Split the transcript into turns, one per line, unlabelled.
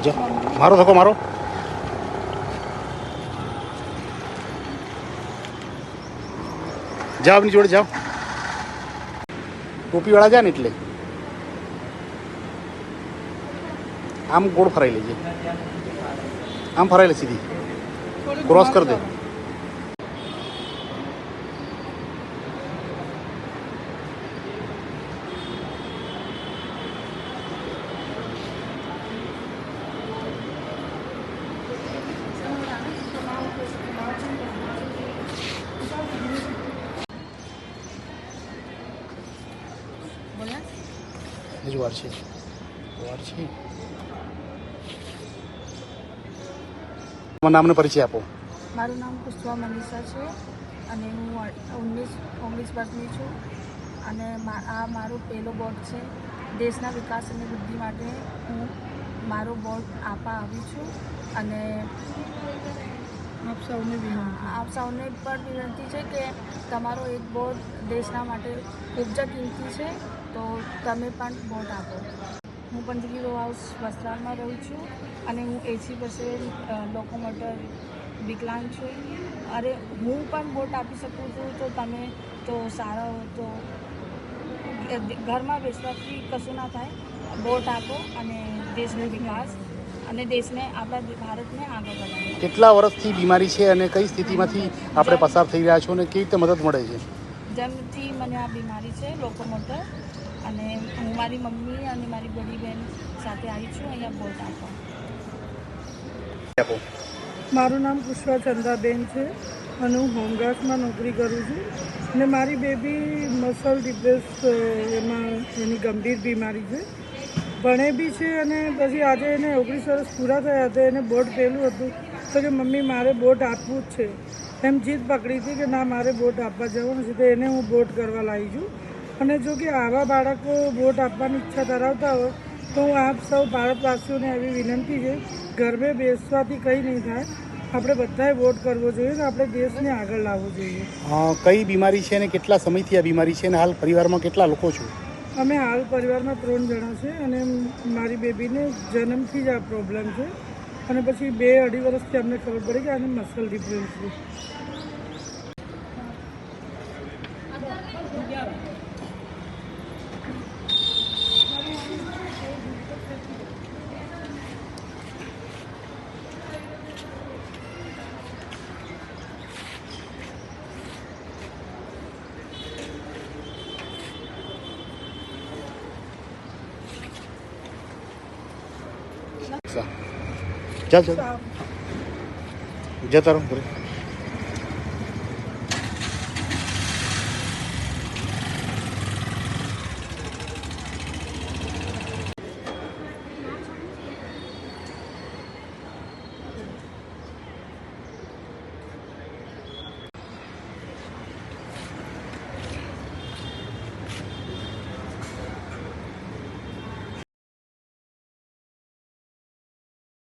જા મારો થકો મારો. જાઓ આપની જોડે, જાઓ. ટોપીવાળા જાય ને એટલે. આમ ગોળ ફરાઈ લેજે. આમ ફરાઈ લે સીધી. ક્રોસ કરી દે. હજુ વાર છે. વાર છે. તમારા નામને પરિચય આપો.
મારું નામ પુષ્પા મનીષા છે અને હું ઓગણીસ ઓગણીસ વર્ષની છું. અને મા- આ મારો પહેલો બોર્ડ છે. દેશના વિકાસ અને વૃદ્ધિ માટે હું મારો બોર્ડ આપવા આવી છું. અને આપ સૌને આપ સૌને પણ વિનંતી છે કે તમારો એક બોર્ડ દેશના માટે ખૂબ જ કિંમતી છે. તો તમે પણ વોટ આપો. હું પંચગીરો હાઉસ વસ્ત્રાલમાં રહું છું અને હું એસી પર્સન્ટ લોકોમોટર વિકલાંગ છું. અરે હું પણ વોટ આપી શકું છું તો તમે તો સારા હો તો ઘરમાં બેસવાથી કશું ના થાય. વોટ આપો અને દેશનો વિકાસ અને દેશને આપણા ભારતને આગળ વધારો.
કેટલા વર્ષથી બીમારી છે અને કઈ સ્થિતિમાંથી આપણે પસાર થઈ રહ્યા છો અને કેવી રીતે મદદ મળે છે?
જન્મથી મને આ બીમારી છે લોકોમોટર અને હું મારી મમ્મી અને મારી બડી બહેન સાથે આવી છું અહીંયા બોટ આપવા.
આપો.
મારું નામ પુષ્પા ચંદાબેન છે અને હું હોમગાર્ડમાં નોકરી કરું છું. અને મારી બેબી મસલ ડિપ્રેસ એમાં એની ગંભીર બીમારી છે. ભણે બી છે અને પછી આજે એને ઓગણીસ વર્ષ પૂરા થયા હતા એને બોટ પહેલું હતું. તો કે મમ્મી મારે બોટ આપવું જ છે. એમ જીદ પકડી હતી કે ના મારે બોટ આપવા જવાનું છે તો એને હું બોટ કરવા લાવી છું. અને જો કે આવા બાળકો બોટ આપવાની ઈચ્છા ધરાવતા હોય તો હું આપ સૌ ભારતવાસીઓને એવી વિનંતી છે ગરબે બેસવાથી કંઈ નહીં થાય. આપણે બધાએ વોટ કરવો જોઈએ અને આપણે દેશને આગળ લાવવો જોઈએ.
કઈ બીમારી છે અને કેટલા સમયથી આ બીમારી છે અને હાલ પરિવારમાં કેટલા લોકો છો?
અમે હાલ પરિવારમાં ત્રણ જણા છે અને મારી બેબીને જન્મથી જ આ પ્રોબ્લેમ છે. અને પછી બે અઢી વર્ષથી અમને ખબર પડી કે આને મસલ ડિફરન્સ છે.
ચાલ ચાલ. જતા રહો